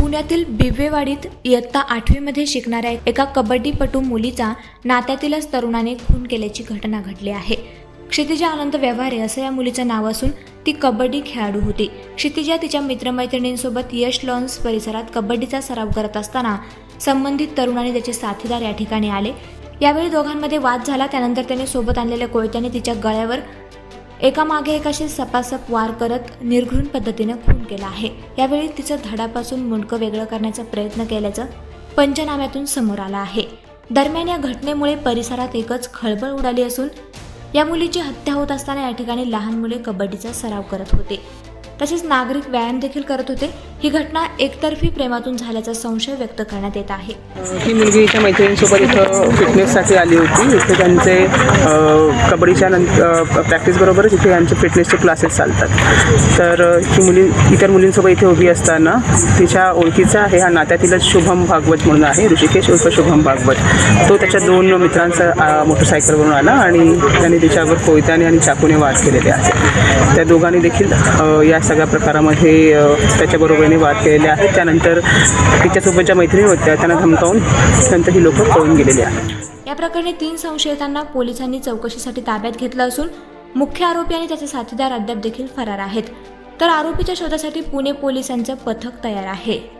पुण्यातील बिबवेवाडीत इयत्ता आठवीमध्ये शिकणाऱ्या एका कबड्डीपटू मुलीचा नात्यातीलच तरुणाने खून केल्याची घटना घडली आहे. क्षितिजा आनंद व्यवहारे असं या मुलीचं नाव असून ती कबड्डी खेळाडू होती. क्षितिजा तिच्या मित्रमैत्रिणींसोबत यश लॉन्स परिसरात कबड्डीचा सराव करत असताना संबंधित तरुणाने त्याचे साथीदार या ठिकाणी आले. यावेळी दोघांमध्ये वाद झाला त्यानंतर त्याने सोबत आणलेल्या कोयत्याने तिच्या गळ्यावर एकामागे एक अशी सपासप वार करत निर्घृण पद्धतीनं खून केला आहे. यावेळी तिचं धडापासून मुंडकं वेगळं करण्याचा प्रयत्न केल्याचं पंचनाम्यातून समोर आलं आहे. दरम्यान या घटनेमुळे परिसरात एकच खळबळ उडाली असून या मुलीची हत्या होत असताना या ठिकाणी लहान मुले कबड्डीचा सराव करत होते. तसेच नागरिक व्यायाम देखील करत होते. ही घटना एकतर्फी प्रेमातून झाल्याचा संशय व्यक्त करण्यात येत आहे. ही मुलगी इथं मैत्रिणींसोबत इथं फिटनेससाठी आली होती. इथे त्यांचे कबड्डीच्या नंतर प्रॅक्टिसबरोबरच इथे यांचे फिटनेसचे क्लासेस चालतात. तर ही मुली इतर मुलींसोबत इथे उभी असताना तिच्या ओळखीचा आहे हा नात्यातीलच शुभम भागवत म्हणून आहे ऋषिकेश उर्फ शुभम भागवत. तो त्याच्या दोन मित्रांचा मोटरसायकलवरून आला आणि त्याने तिच्यावर कोयत्याने आणि चाकूने वाद केलेले आहेत. त्या दोघांनी देखील या सगळ्या प्रकारामध्ये त्याच्याबरोबरीने वाद केलेले आहेत. त्यानंतर तिच्यासोबत ज्या मैत्रिणी होत्या त्यांना धमकावून नंतर ही लोकं पळून गेलेली आहेत. या प्रकरणी तीन संशयितांना पोलिसांनी चौकशीसाठी ताब्यात घेतलं असून मुख्य आरोपी आणि त्याचे साथीदार अद्याप देखील फरार आहेत. तर आरोपीच्या शोधासाठी पुणे पोलिसांचं पथक तयार आहे.